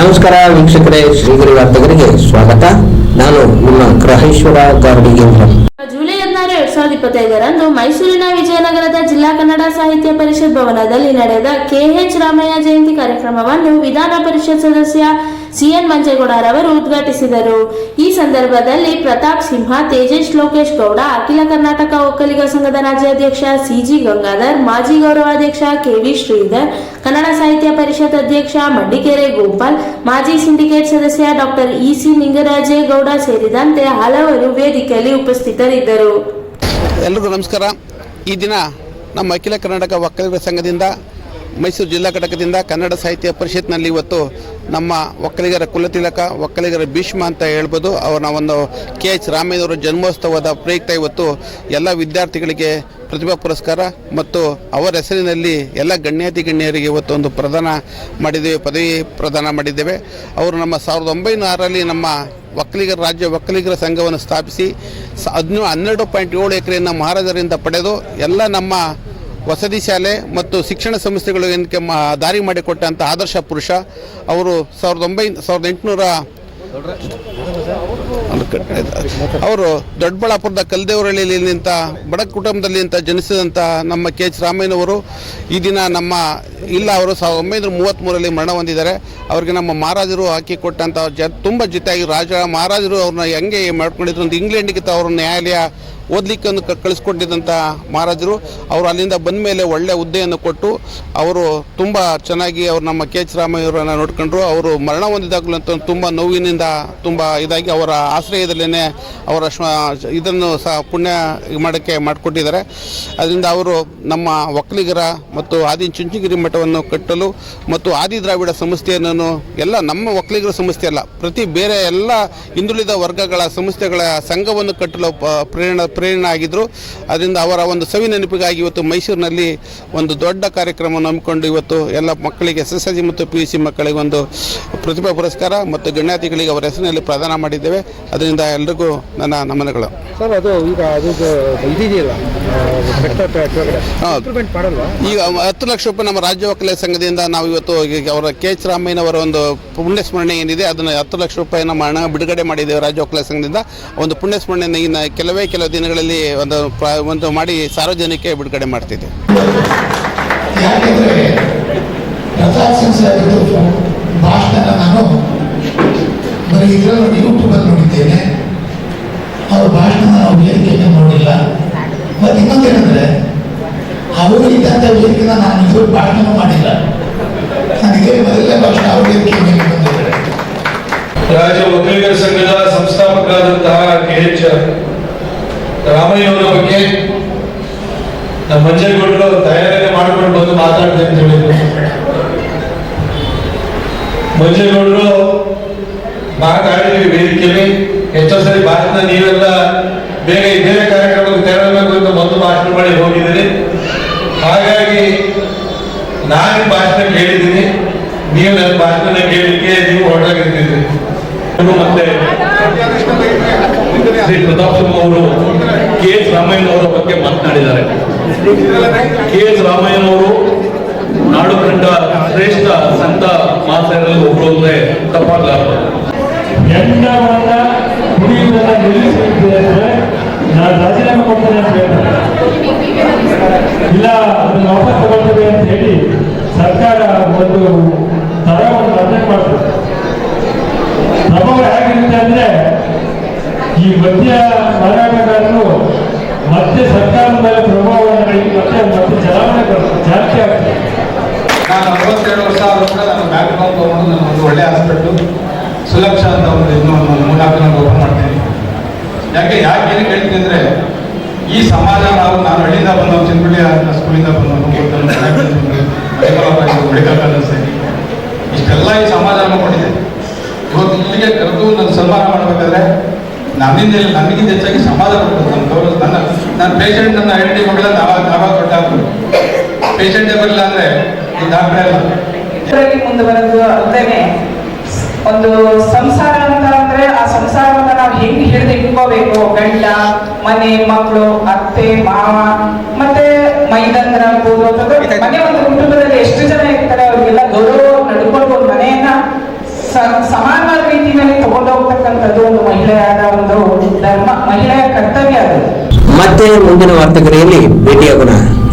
ನಮಸ್ಕಾರ ವೀಕ್ಷಕರೇ, ಶ್ರೀಗಿರಿ ವಾರ್ತೆಗರಿಗೆ ಸ್ವಾಗತ. ನಾನು ನಿಮ್ಮ ಗ್ರಹೇಶ್ವರ ಗಾರ್ಡಿಗೇಂದ್ರ ಜುಲೈ ಹದಿನಾರು ಎರಡ್ ಸಾವಿರದ ಇಪ್ಪತ್ತೈದರಂದು ಮೈಸೂರಿನ ವಿಜಯನಗರದ ಜಿಲ್ಲಾ ಕನ್ನಡ ಸಾಹಿತ್ಯ ಪರಿಷತ್ ಭವನದಲ್ಲಿ ನಡೆದ ಕೆಎಚ್ ರಾಮಯ್ಯ ಜಯಂತಿ ಕಾರ್ಯಕ್ರಮವನ್ನು ವಿಧಾನ ಪರಿಷತ್ ಸದಸ್ಯ ಸಿಎನ್ ಮಂಜೇಗೌಡರವರು ಉದ್ಘಾಟಿಸಿದರು. ಈ ಸಂದರ್ಭದಲ್ಲಿ ಪ್ರತಾಪ್ ಸಿಂಹ, ತೇಜೇಶ್ ಲೋಕೇಶ್ ಗೌಡ, ಅಖಿಲ ಕರ್ನಾಟಕ ಒಕ್ಕಲಿಗ ಸಂಘದ ರಾಜ್ಯಾಧ್ಯಕ್ಷ ಸಿಜಿ ಗಂಗಾಧರ್, ಮಾಜಿ ಗೌರವಾಧ್ಯಕ್ಷ ಕೆವಿ ಶ್ರೀಧರ್, ಕನ್ನಡ ಸಾಹಿತ್ಯ ಪರಿಷತ್ ಅಧ್ಯಕ್ಷ ಮಡ್ಡಿಕೆರೆ ಗೋಪಾಲ್, ಮಾಜಿ ಸಿಂಡಿಕೇಟ್ ಸದಸ್ಯ ಡಾಕ್ಟರ್ ಇಸಿ ನಿಂಗರಾಜೇಗೌಡ ಸೇರಿದಂತೆ ಹಲವರು ವೇದಿಕೆಯಲ್ಲಿ ಉಪಸ್ಥಿತರಿದ್ದರು. ಎಲ್ಲರಿಗೂ ನಮಸ್ಕಾರ. ಈ ದಿನ ನಮ್ಮ ಅಖಿಲ ಕರ್ನಾಟಕ ಒಕ್ಕಲಿಗರ ಸಂಘದಿಂದ ಮೈಸೂರು ಜಿಲ್ಲಾ ಘಟಕದಿಂದ ಕನ್ನಡ ಸಾಹಿತ್ಯ ಪರಿಷತ್ನಲ್ಲಿ ಇವತ್ತು ನಮ್ಮ ಒಕ್ಕಲಿಗರ ಕುಲತಿಲಕ, ಒಕ್ಕಲಿಗರ ಭೀಷ್ಮ ಅಂತ ಹೇಳ್ಬೋದು. ಅವರ ಒಂದು ಕೆ ಎಚ್ ರಾಮಯ್ಯನವರ ಜನ್ಮೋತ್ಸವದ ಪ್ರಯುಕ್ತ ಇವತ್ತು ಎಲ್ಲ ವಿದ್ಯಾರ್ಥಿಗಳಿಗೆ ಪ್ರತಿಭಾ ಪುರಸ್ಕಾರ ಮತ್ತು ಅವರ ಹೆಸರಿನಲ್ಲಿ ಎಲ್ಲ ಗಣ್ಯಾತಿ ಗಣ್ಯರಿಗೆ ಇವತ್ತು ಒಂದು ಪ್ರದಾನ ಮಾಡಿದ್ದೇವೆ, ಪದವಿ ಪ್ರದಾನ ಮಾಡಿದ್ದೇವೆ. ಅವರು ನಮ್ಮ ಸಾವಿರದ ಒಂಬೈನೂರಲ್ಲಿ ನಮ್ಮ ಒಕ್ಕಲಿಗರ, ರಾಜ್ಯ ಒಕ್ಕಲಿಗರ ಸಂಘವನ್ನು ಸ್ಥಾಪಿಸಿ ಹದಿನೇಳು ಹನ್ನೆರಡು ಪಾಯಿಂಟ್ ಏಳು ಎಕರೆಯನ್ನು ಮಹಾರಾಜರಿಂದ ಪಡೆದು ಎಲ್ಲ ನಮ್ಮ ವಸತಿ ಶಾಲೆ ಮತ್ತು ಶಿಕ್ಷಣ ಸಂಸ್ಥೆಗಳು ಏನಕ್ಕೆ ದಾರಿ ಮಾಡಿಕೊಟ್ಟಂಥ ಆದರ್ಶ ಪುರುಷ, ಅವರು ಸಾವಿರದ ಒಂಬೈ, ಸಾವಿರದ ಎಂಟುನೂರ ಅವರು ದೊಡ್ಡಬಳ್ಳಾಪುರದ ಕಲ್ದೇವರಳ್ಳಿಯಲ್ಲಿ ನಿಂತ, ಬಡ ಕುಟುಂಬದಲ್ಲಿ ಅಂತ ಜನಿಸಿದಂಥ ನಮ್ಮ ಕೆ ಎಚ್ ರಾಮಯ್ಯನವರು ಈ ದಿನ ನಮ್ಮ, ಇಲ್ಲ ಅವರು ಸಾವಿರದ ಒಂಬೈನೂರ ಮೂವತ್ತ್ಮೂರರಲ್ಲಿ ಮರಣ ಹೊಂದಿದ್ದಾರೆ. ಅವರಿಗೆ ನಮ್ಮ ಮಹಾರಾಜರು ಹಾಕಿ ಕೊಟ್ಟಂಥ ಜ, ತುಂಬ ಜೊತೆಯಾಗಿ ರಾಜ ಮಹಾರಾಜರು ಅವ್ರನ್ನ ಹೆಂಗೆ ಮಾಡ್ಕೊಂಡಿದ್ರು ಒಂದು ಇಂಗ್ಲೆಂಡಿಗೆ ಅವ್ರ ನ್ಯಾಯಾಲಯ ಓದಲಿಕ್ಕೆ ಒಂದು ಕಳಿಸ್ಕೊಂಡಿದ್ದಂಥ ಮಹಾರಾಜರು, ಅವರು ಅಲ್ಲಿಂದ ಬಂದ ಮೇಲೆ ಒಳ್ಳೆಯ ಹುದ್ದೆಯನ್ನು ಕೊಟ್ಟು ಅವರು ತುಂಬ ಚೆನ್ನಾಗಿ ಅವರು ನಮ್ಮ ಕೆ ಎಚ್ ರಾಮಯ್ಯವರನ್ನು ನೋಡ್ಕೊಂಡ್ರು. ಅವರು ಮರಣ ಹೊಂದಿದಾಗಲೂ ತುಂಬ ನೋವಿನಿಂದ ತುಂಬ ಇದಾಗಿ ಅವರ ಆಶ್ರಯದಲ್ಲೇ ಅವರ ಇದನ್ನು ಸಹ ಪುಣ್ಯ ಮಾಡೋಕ್ಕೆ ಮಾಡಿಕೊಟ್ಟಿದ್ದಾರೆ. ಅದರಿಂದ ಅವರು ನಮ್ಮ ಒಕ್ಕಲಿಗರ ಮತ್ತು ಆದಿ ಚುಂಚನಗಿರಿ ಮಠವನ್ನು ಕಟ್ಟಲು ಮತ್ತು ಆದಿ ದ್ರಾವಿಡ ಸಂಸ್ಥೆಯನ್ನು ಎಲ್ಲ ನಮ್ಮ ಒಕ್ಕಲಿಗರ ಸಂಸ್ಥೆ ಅಲ್ಲ, ಪ್ರತಿ ಬೇರೆ ಎಲ್ಲ ಹಿಂದುಳಿದ ವರ್ಗಗಳ ಸಂಸ್ಥೆಗಳ ಸಂಘವನ್ನು ಕಟ್ಟಲು ಪ್ರೇರಣ ಪ್ರೇರಣೆ ಆಗಿದ್ದರು ಅದರಿಂದ ಅವರ ಒಂದು ಸವಿ ನೆನಪಿಗಾಗಿ ಇವತ್ತು ಮೈಸೂರಿನಲ್ಲಿ ಒಂದು ದೊಡ್ಡ ಕಾರ್ಯಕ್ರಮವನ್ನು ಹಮ್ಮಿಕೊಂಡು ಇವತ್ತು ಎಲ್ಲ ಮಕ್ಕಳಿಗೆ ಎಸ್ ಎಸ್ ಎಲ್ ಸಿ ಮತ್ತು ಪಿ ಯು ಸಿ ಮಕ್ಕಳಿಗೆ ಒಂದು ಪ್ರತಿಭಾ ಪುರಸ್ಕಾರ ಮತ್ತು ಗಣ್ಯಾತಿಗಳಿಗೆ ಅವರ ಹೆಸರಿನಲ್ಲಿ ಪ್ರದಾನ ಮಾಡಿದ್ದೇವೆ. ಅದರಿಂದ ಎಲ್ರಿಗೂ ನನ್ನ ನಮನಗಳು. ಸರ್ ಅದು ಈಗ ಈಗ ಹತ್ತು ಲಕ್ಷ ರೂಪಾಯಿ ನಮ್ಮ ರಾಜ್ಯ ಒಕ್ಕಲೆ ಸಂಘದಿಂದ ನಾವು ಇವತ್ತು ಈಗ ಅವರ ಕೆ ಎಚ್ ರಾಮಯ್ಯನವರ ಒಂದು ಪುಣ್ಯ ಸ್ಮರಣೆ ಏನಿದೆ ಅದನ್ನು ಹತ್ತು ಲಕ್ಷ ರೂಪಾಯಿ ನಮ್ಮ ಹಣ ಬಿಡುಗಡೆ ಮಾಡಿದ್ದೇವೆ ರಾಜ್ಯ ಒಕ್ಕಲೆ ಸಂಘದಿಂದ. ಒಂದು ಪುಣ್ಯ ಸ್ಮರಣೆಯನ್ನು ಇನ್ನು ಕೆಲವೇ ಕೆಲವು ದಿನಗಳಲ್ಲಿ ಒಂದು ಪ್ರ- ಒಂದು ಮಾಡಿ ಸಾರ್ವಜನಿಕ ಬಿಡುಗಡೆ ಮಾಡ್ತಿದ್ದೆ. ನೋಡಿದ್ದೇನೆ. ಅವ್ರ ಭಾಷಣ ನಾವು ವೇದಿಕೆಗೆ ನೋಡಿಲ್ಲ. ಮತ್ತು ಇನ್ನೊಂದೇನೆಂದರೆ ಅವರು ಇದ್ದಂಥ ವೇದಿಕೆನ ನಾನು ಇದ್ರ ಭಾಷಣ ಮಾಡಿಲ್ಲ. ನನಗೆ ಮೊದಲನೇ ಭಾಷಣ ಅವ್ರ ವೇದಿಕೆ ಮೇಲೆ ಬಂದಿದ್ದಾರೆ ರಾಜ್ಯ ಒಕ್ಕಲಿಗರ ಸಂಘದ ಸಂಸ್ಥಾಪಕರಾದಂತಹ ಕೆ ಎಚ್ ರಾಮಯ್ಯವರ ಬಗ್ಗೆ ನಮ್ಮ ಮಂಜೇಗೌಡರು ತಯಾರಿ ಮಾಡಿಕೊಂಡು ಬಂದು ಮಾತಾಡ್ತೇನೆ ಅಂತ ಹೇಳಿದ್ರು. ಮಂಜೇಗೌಡರು ಮಾತಾಡಿದ್ವಿ ವೇದಿಕೆಯಲ್ಲಿ. ಎಷ್ಟೋ ಸರಿ ಭಾಷಣ ನೀವೆಲ್ಲ ಬೇಗ ಬೇರೆ ಕಾರ್ಯಕ್ರಮಕ್ಕೆ ತೆರಳಬೇಕು ಅಂತ ಮೊದಲು ಭಾಷಣ ಮಾಡಿ ಹೋಗಿದ್ದೀರಿ. ಹಾಗಾಗಿ ನಾನು ಭಾಷಣ ಕೇಳಿದ್ದೀನಿ. ನೀವು ನನ್ನ ಭಾಷಣ ಕೇಳಲಿಕ್ಕೆ ನೀವು ಹೊರಟಾಗಿರ್ತಿದ್ರಿ ಮತ್ತೆ ಶ್ರೀ ಪ್ರತಾಪ್ ಸಿಂಹ ಅವರು ಕೆ ಎಸ್ ರಾಮಯ್ಯನವರ ಬಗ್ಗೆ ಮಾತನಾಡಿದ್ದಾರೆ. ಕೆ ಎಸ್ ರಾಮಯ್ಯನವರು ನಾಡು ಕಂಡ ಶ್ರೇಷ್ಠ ಸಂತ ಮಾತೆಯಲ್ಲಿ ಒಬ್ಬರು ಅಂದ್ರೆ ತಪ್ಪಾಗಲಾರದು ಹೆಣ್ಣವನ್ನ ಕುಡಿಯುವುದನ್ನ ಅಂದ್ರೆ ನಾನು ರಾಜೀನಾಮೆ ಕೊಡ್ತೇನೆ ಅಂತ ಹೇಳ್ತಾರೆ. ಇಲ್ಲ, ಅದನ್ನ ವಾಪಸ್ ತಗೊಳ್ತೇವೆ ಅಂತ ಹೇಳಿ ಸರ್ಕಾರ ಒಂದು ಅರವತ್ತೆರಡು ವರ್ಷ ಆದರೂ ಕೂಡ ನಾನು ಬ್ಯಾಂಕ್ ಅಕೌಂಟ್ ತೊಗೊಂಡು ನಾನು ಒಂದು ಒಳ್ಳೆ ಹಾಸ್ಪಿಟ್ಲು ಸುಲಕ್ಷ ಅಂತ ಒಂದು ಇನ್ನೂ ಒಂದು ಮೂರ್ನಾಲ್ಕು ನಾನು ಓಪನ್ ಮಾಡ್ತೀನಿ. ಯಾಕೆ ಯಾಕೆ ಏನು ಹೇಳ್ತೀನಿ ಅಂದರೆ, ಈ ಸಮಾಜ ನಾವು ನಾನು ಹಳ್ಳಿಯಿಂದ ಬಂದವನು ಚಿನ್ಪಳ್ಳಿ ಸ್ಕೂಲಿಂದ ಬಂದವನು ಮೆಡಿಕಲ್ ಕಾಲೇಜ್ ಇಷ್ಟೆಲ್ಲ ಈ ಸಮಾಜ ಅನ್ಕೊಂಡಿದೆ ಇವತ್ತು ಇಲ್ಲಿಗೆ ಕರೆದು ನನ್ನ ಸನ್ಮಾನ ಮಾಡಬೇಕಾದ್ರೆ ನನ್ನಿಂದ ನನಗಿಂತ ಹೆಚ್ಚಾಗಿ ಸಮಾಜ ಕೊಟ್ಟದ್ದು ನನ್ನ ಗೌರವ, ನನ್ನ ನನ್ನ ಪೇಷಂಟ್ ನನ್ನ ಐಡೆಂಟಿ ಕೊಡಲ್ಲ ನಾವಾಗ ನಾವಾಗ ಕೊಟ್ಟಾದ್ರು ಪೇಷಂಟೇ ಬರಲಿಲ್ಲ ಅಂದ್ರೆ ಡಾಕ್ಟರ್ ಎಲ್ಲ ಮುಂದುವರೆದು ಅಲ್ಲದೆ ಒಂದು ಸಂಸಾರ ಅಂತ ಅಂದ್ರೆ ಆ ಸಂಸಾರವನ್ನ ನಾವು ಹೆಂಗ್ ಹಿಡಿದು ಇಟ್ಕೋಬೇಕು? ಗಂಡ ಮನೆ ಮಕ್ಕಳು ಅತ್ತೆ ಮಾವ ಮತ್ತೆ ಮೈದಂದ್ರ ಮನೆ ಒಂದು ಕುಟುಂಬದಲ್ಲಿ ಎಷ್ಟು ಜನ ಇರ್ತಾರೆ ಅವ್ರಿಗೆಲ್ಲ ಗೌರವ ನಡ್ಕೊಂಡು ಒಂದು ಮನೆಯನ್ನ ಸಮಾನವಾದ ರೀತಿಯಲ್ಲಿ ತಗೊಂಡೋಗ್ತಕ್ಕಂಥದ್ದು ಒಂದು ಮಹಿಳೆಯಾದ ಒಂದು ಧರ್ಮ ಮಹಿಳೆಯ ಕರ್ತವ್ಯ ಅದು. ಮತ್ತೆ ಮುಂದಿನ ವಾರ್ತೆಗರಿಯಲ್ಲಿ ಭೇಟಿಯಾಗೋಣ.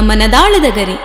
ಮನದಾಳದ ಗರಿ